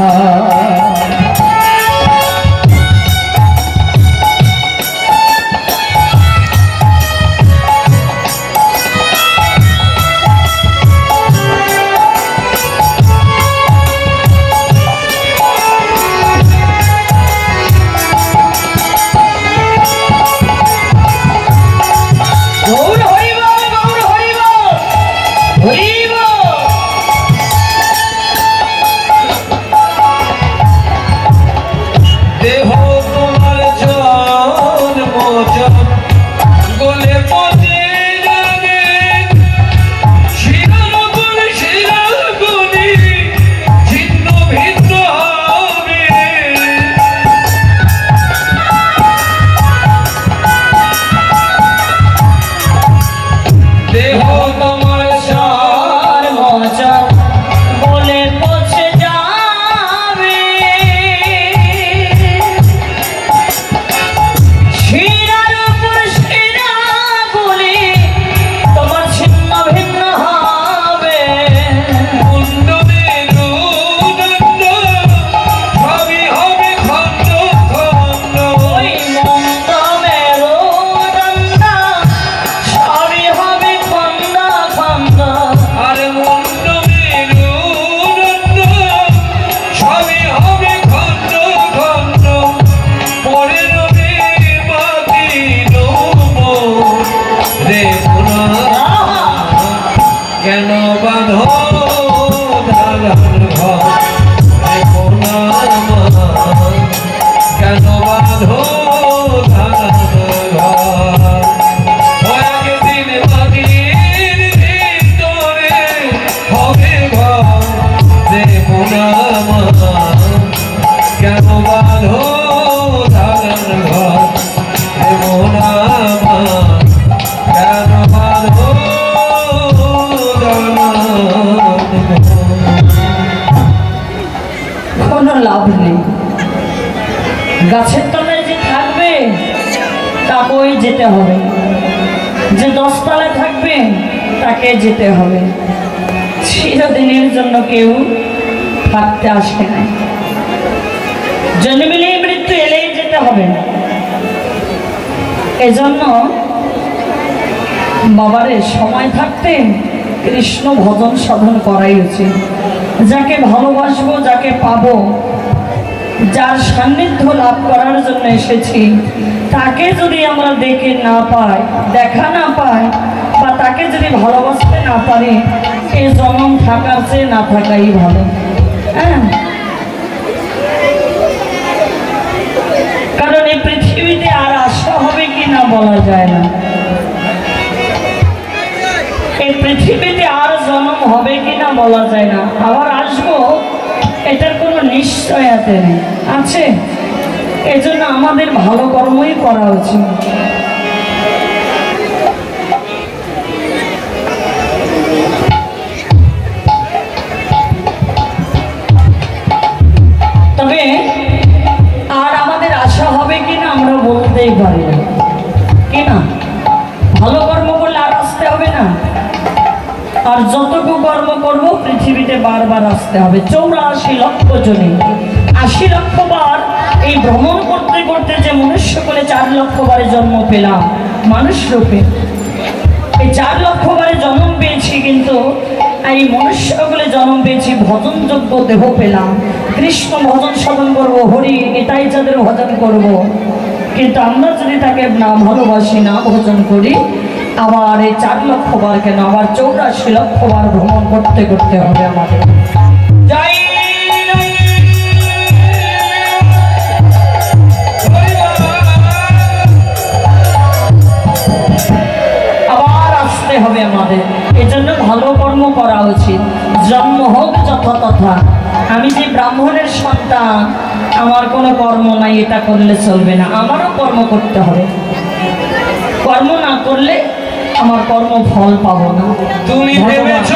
গৌর তাকে যেতে হবে। চিরদিনের জন্য কেউ থাকতে আসে না। জন্মিলেই মৃত্যু এলেই যেতে হবে না। এজন্য বাবারে সময় থাকতে কৃষ্ণ ভজন সাধন করাই উচিত। যাকে ভালোবাসবো, যাকে পাবো, যার সান্নিধ্য লাভ করার জন্য এসেছি, তাকে যদি আমরা দেখে না পাই, দেখা না পাই তাকে যদি ভালোবাসতে না পারি এই জন্ম থাকার চেয়ে না থাকাই ভালো। হ্যাঁ? কারণ এই পৃথিবীতে আর আশা হবে কি না বলা যায় না। এই পৃথিবীতে আর জন্ম হবে কি না বলা যায় না। আবার আসব, এটার কোনো নিশ্চয়তা নেই। আছে? এজন্য আমাদের ভালো কর্মই করা উচিত। পৃথিবীতে বারবার আসতে হবে। চৌরাশি লক্ষ জনে। আশি লক্ষ বার এই ভ্রমণ করতে করতে যে মনুষ্য করে চার লক্ষ বারে জন্ম পেলাম, মানুষ রূপে। এই চার লক্ষ বারে জন্ম পেয়েছি কিন্তু এই মনুষ্য বলে জন্ম পেয়েছি ভজনযোগ্য দেহ পেলাম। কৃষ্ণ ভজন সাধন করব, হরি এটাই যাদের ভজন করব। কিন্তু আমরা যদি তাকে না ভালোবাসি না ভজন করি আবার এই চার লক্ষ বার কেন? আবার চৌরাশি লক্ষ বার ভ্রমণ করতে করতে হবে আমাদের যাই আবার আসতে হবে আমাদের এজন্য ভালো কর্ম করা উচিত। জন্ম হোক যথাতথা। আমি যে ব্রাহ্মণের সন্তান আমার কোনো কর্ম নাই এটা করলে চলবে না। আমারও কর্ম করতে হবে। কর্ম না করলে আমার কর্ম ফল পাবো না তুমি। ভেবেছ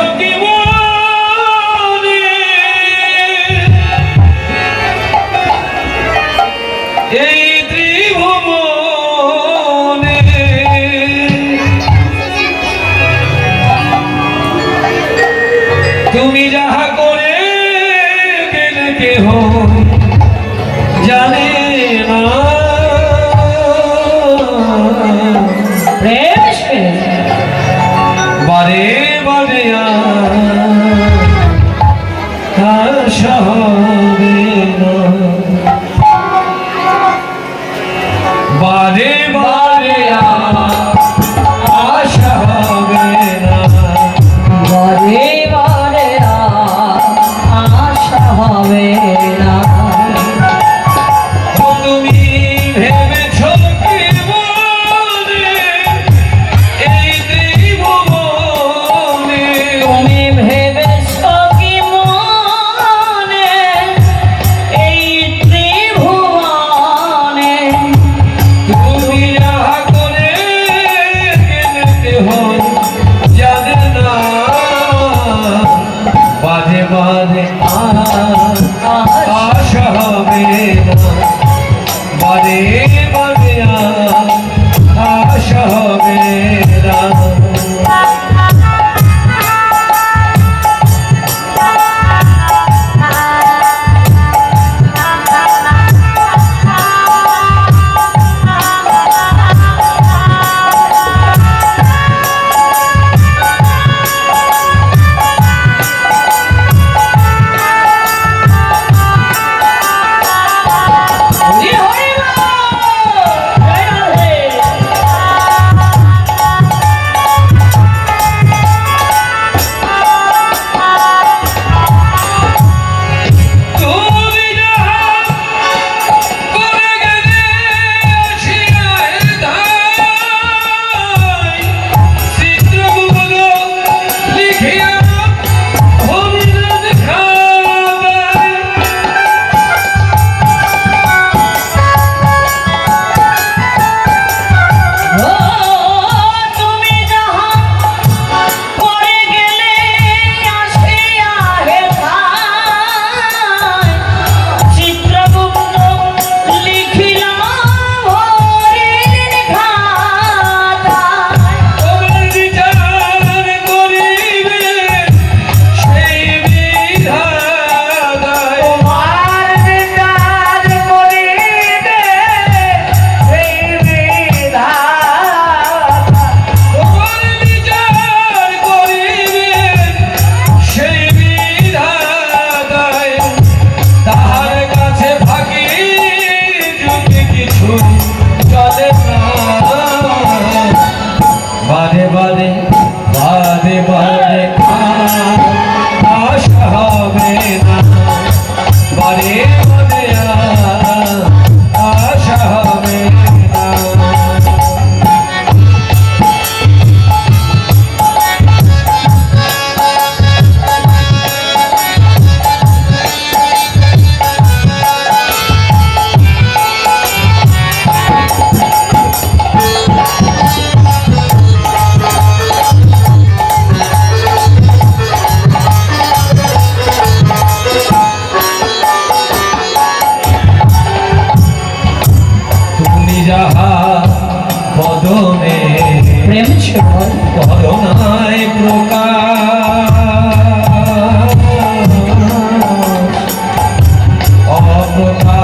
Oh, uh -huh.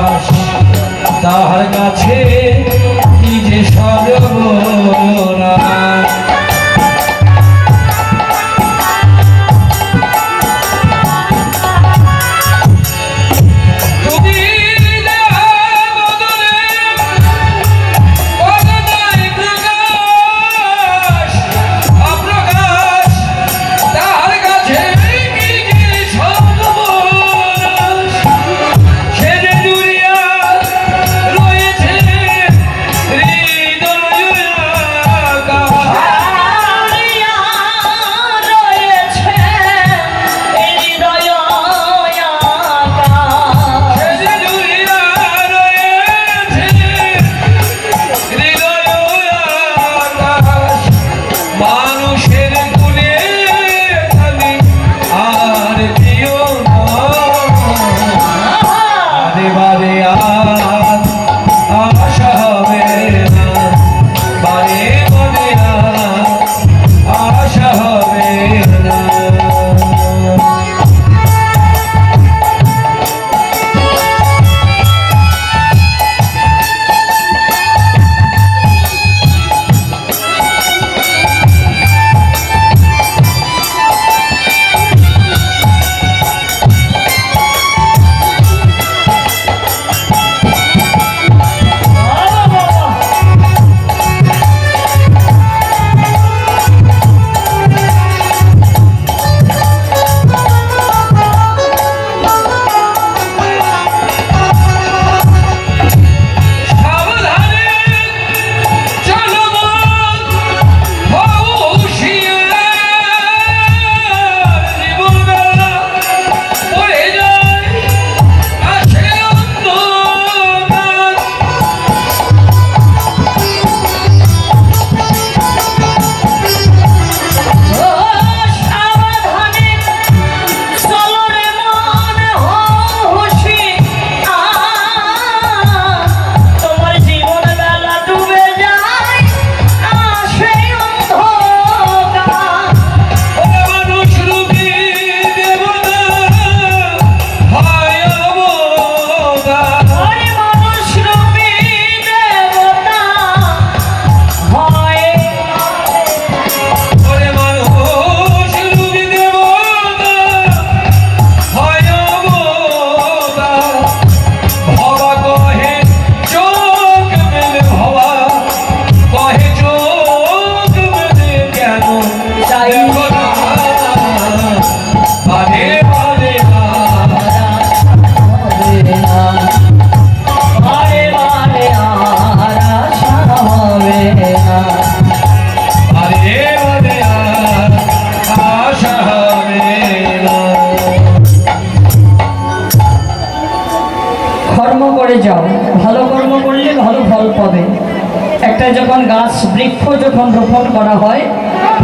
একটা যখন গাছ, বৃক্ষ যখন রোপণ করা হয়,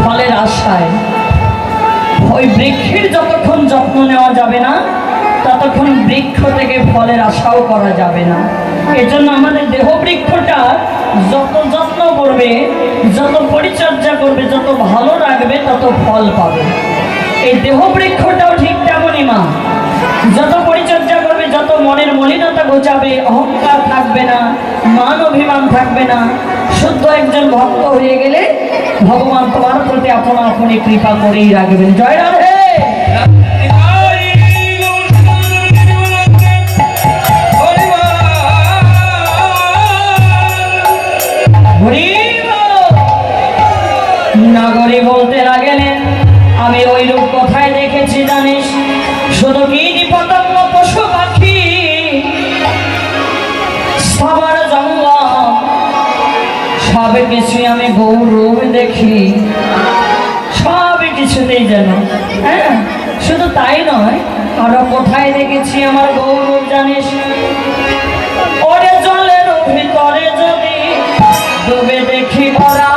ফলের আশায়। ওই বৃক্ষের যতক্ষণ যত্ন নেওয়া যাবে না, ততক্ষণ বৃক্ষ থেকে ফলের আশাও করা যাবে না। এজন্য আমাদের দেহ বৃক্ষটা যত যত্ন করবে, যত পরিচর্যা করবে, যত ভালো রাখবে, তত ফল পাবে। এই দেহ বৃক্ষটাও ঠিক তেমনই মা। যত পরিচর্যা মনের মলিনতা গোচাবে অহংকার থাকবে না, মান অভিমান থাকবে না। শুদ্ধ একজন ভক্ত হয়ে গেলে ভগবান তোমার প্রতি আপনা আপনি কৃপা করেই রাখবেন। জয় রাধে। আমি দেখি দেখি সব কিছুতেই যেন। হ্যাঁ শুধু তাই নয়, আরও কোথায় দেখেছি আমার গৌরব জানিস? ওরে জলের ভিতরে যদি ডুবে দেখি ভরা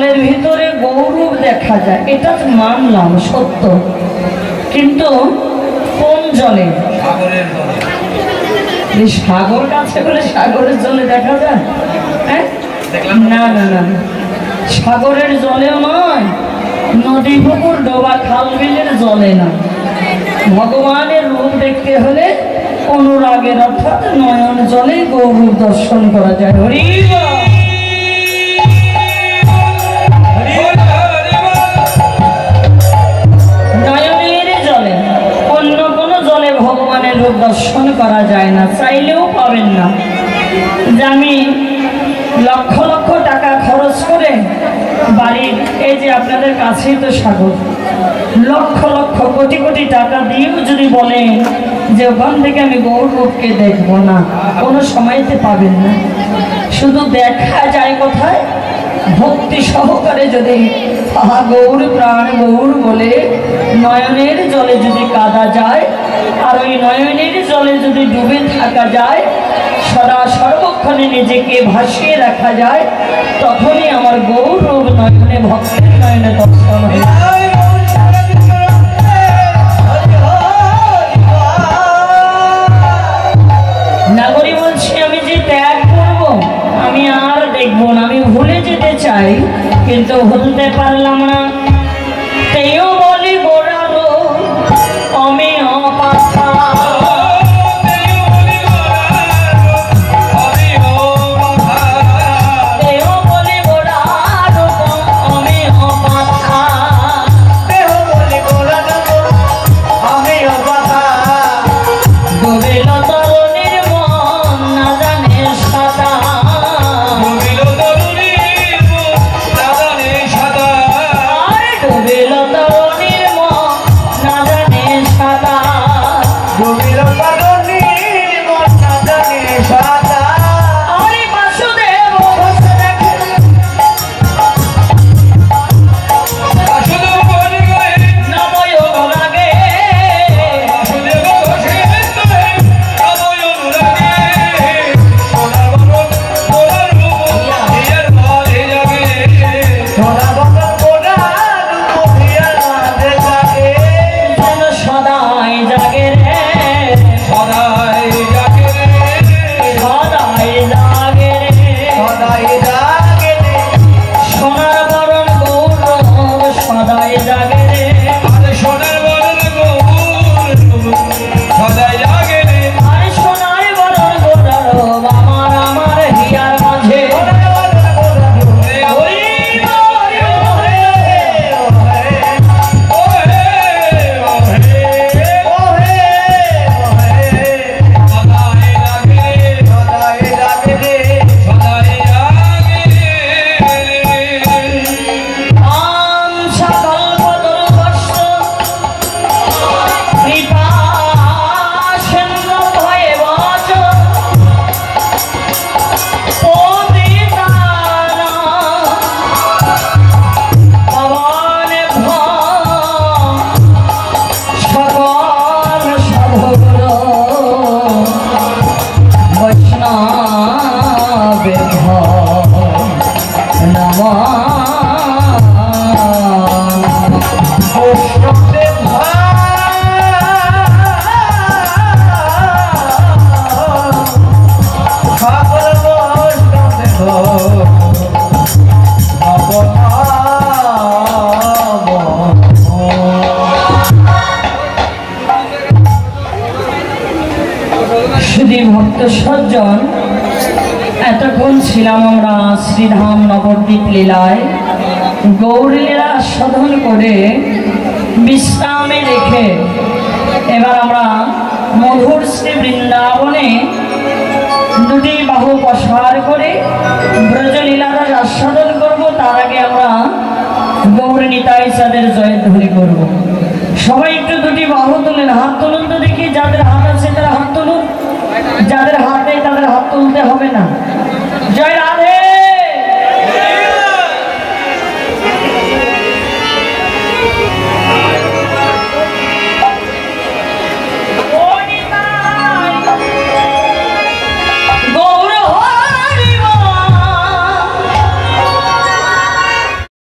জলের ভিতরে গৌরব দেখা যায়। এটা তো মানলাম সত্য। কিন্তু কোন জলে? সাগর আছে বলে সাগরের জলে দেখা যায়? হ্যাঁ? না। না না। সাগরের জলেও নয়। নদী পুকুর ডোবা খাল বিলের জলে না। ভগবানের রূপ দেখতে হলে অনুরাগের অর্থাৎ নয়ন জলে গৌরব দর্শন করা যায়। হরি রূপ দর্শন করা যায় না, চাইলেও পাবেন না। যে আমি লক্ষ লক্ষ টাকা খরচ করে বাড়ির এই যে আপনাদের কাছেই তো সাগর লক্ষ লক্ষ কোটি কোটি টাকা দিয়েও যদি বলেন যে ওখান থেকে আমি গৌরবকে দেখব না, কোনো সময়তে পাবেন না। শুধু দেখা যায় কোথায়? ভক্তি সহকারে যদি গৌর প্রাণ গৌর বলে নয়নের জলে যদি কাদা যায় আর ওই নয়নের জলে যদি ডুবে থাকা যায়, সদা সর্বক্ষণে নিজেকে ভাসিয়ে রাখা যায়, তখনই আমার গৌরব নয়নে, ভক্তের নয়নে দর্শন হয় নাগরী বলছি, আমি যে ত্যাগ করব, আমি আর দেখব না, আমি ভুলে যেতে চাই, কিন্তু ভুলতে পারলাম না। নবদ্বীপ লীলায় গৌরীলা সাধন করে বিশ্রামে রেখে এবার আমরা মধুর শ্রী বৃন্দাবনে দুটি বাহু প্রসার করে ব্রজলীলার আস্বাদন করব, তার আগে আমরা গৌর নিতাই চাঁদের জয়ধ্বনি করব। সবাই একটু দুটি বাহু তুলেন, হাত তুলুন তো দেখি, যাদের হাত আছে তারা হাত তুলুন। যাদের হাত নেই তাদের হাত তুলতে হবে না।